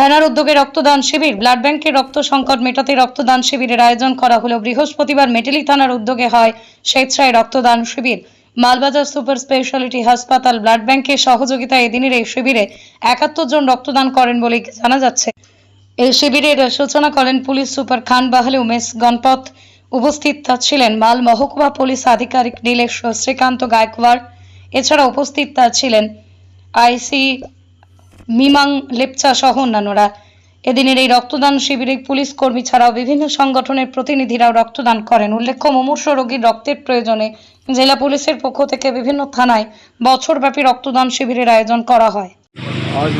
থানার উদ্যোগে রক্তদান শিবির। ব্লাড ব্যাংকের রক্ত সংকট মেটাতে রক্তদান শিবিরের আয়োজন করা হলো বৃহস্পতিবার মেটেলি থানার উদ্যোগে হয় স্বেচ্ছায় রক্তদান শিবির। মালবাজার সুপার স্পেশালিটি হাসপাতাল ব্লাড ব্যাংকের সহযোগিতায় এদিনের এই শিবিরে একাত্তর জন রক্তদান করেন বলে জানা যাচ্ছে। এই শিবিরের সূচনা করেন পুলিশ সুপার খান বাহালে উমেশ গণপত উপস্থিত ছিলেন মাল মহকুমা পুলিশ আধিকারিক নীলেশ শ্রীকান্ত গায়কওয়াড়। এছাড়া উপস্থিত ছিলেন আইসি মিমাং, লেপচা সহ অন্যান্যরা। এদিনের এই রক্তদান শিবিরে পুলিশ কর্মী ছাড়াও বিভিন্ন সংগঠনের প্রতিনিধিরাও রক্তদান করেন। উল্লেখ্য, মুমূর্ষ রোগীর রক্তের প্রয়োজনে জেলা পুলিশের পক্ষ থেকে বিভিন্ন থানায় বছরব্যাপী রক্তদান শিবিরের আয়োজন করা হয়। আজ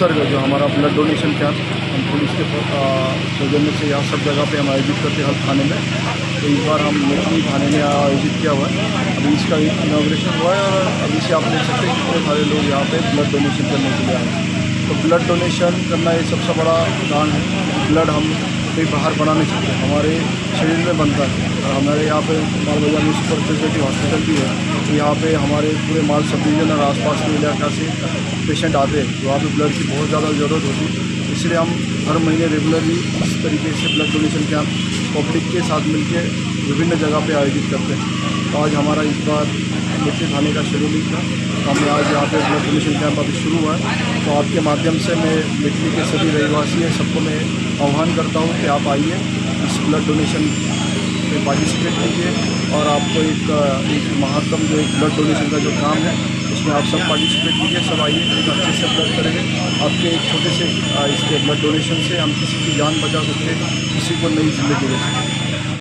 سر جو ہمارا بلڈ ڈونیشن کیمپ ہم پولیس کے سوجن میں سے یہاں سب جگہ پہ ہم آیوجت کرتے ہیں ہر تھانے میں۔ تو اس بار ہم مچھلی تھانے میں آیوجت کیا ہوا ہے۔ ابھی اس کا انوگریشن ہوا ہے اور ابھی سے آپ دیکھ سکتے ہیں کتنے سارے لوگ یہاں پہ بلڈ ڈونیشن کرنے کے لیے آئے ہیں۔ تو بلڈ ڈونیشن کرنا یہ سب سے بڑا کام ہے۔ بلڈ ہم کہ باہر بنا نہیں سکتے۔ ہمارے شریر میں بنتا ہے۔ اور ہمارے یہاں پہ مال بازار میں سپر اسپیشلٹی ہاسپٹل بھی ہے۔ تو یہاں پہ ہمارے پورے مال سب ڈویژن اور آس پاس کے علاقہ سے پیشنٹ آتے ہیں۔ وہاں پہ بلڈ کی بہت زیادہ ضرورت ہوتی۔ ہے اس لیے ہم ہر مہینے ریگولرلی اس طریقے سے بلڈ ڈونیشن کیمپ پبلک کے ساتھ مل کے وبھن جگہ پہ آیوجت کرتے ہیں۔ تو آج ہمارا اس بار مٹی کھانے کا شیڈولنگ تھا۔ ہم نے آج یہاں پہ بلڈ ڈونیشن کیمپ ابھی شروع ہوا ہے۔ تو آپ کے مادھیم سے میں مٹی کے سبھی رہی واسی ہیں سب کو میں آہوان کرتا ہوں کہ آپ آئیے اس بلڈ ڈونیشن پہ پارٹیسپیٹ کیجیے اور آپ کو ایک ایک محکم جو ایک بلڈ ڈونیشن کا جو کام ہے اس میں آپ سب پارٹیسپیٹ کیجیے سب آئیے ایک اچھے سے بلڈ کریں گے آپ کے ایک چھوٹے سے اس کے بلڈ ڈونیشن سے ہم کسی کی جان بچا سکتے ہیں کسی کو نئی زندگی دے سکتے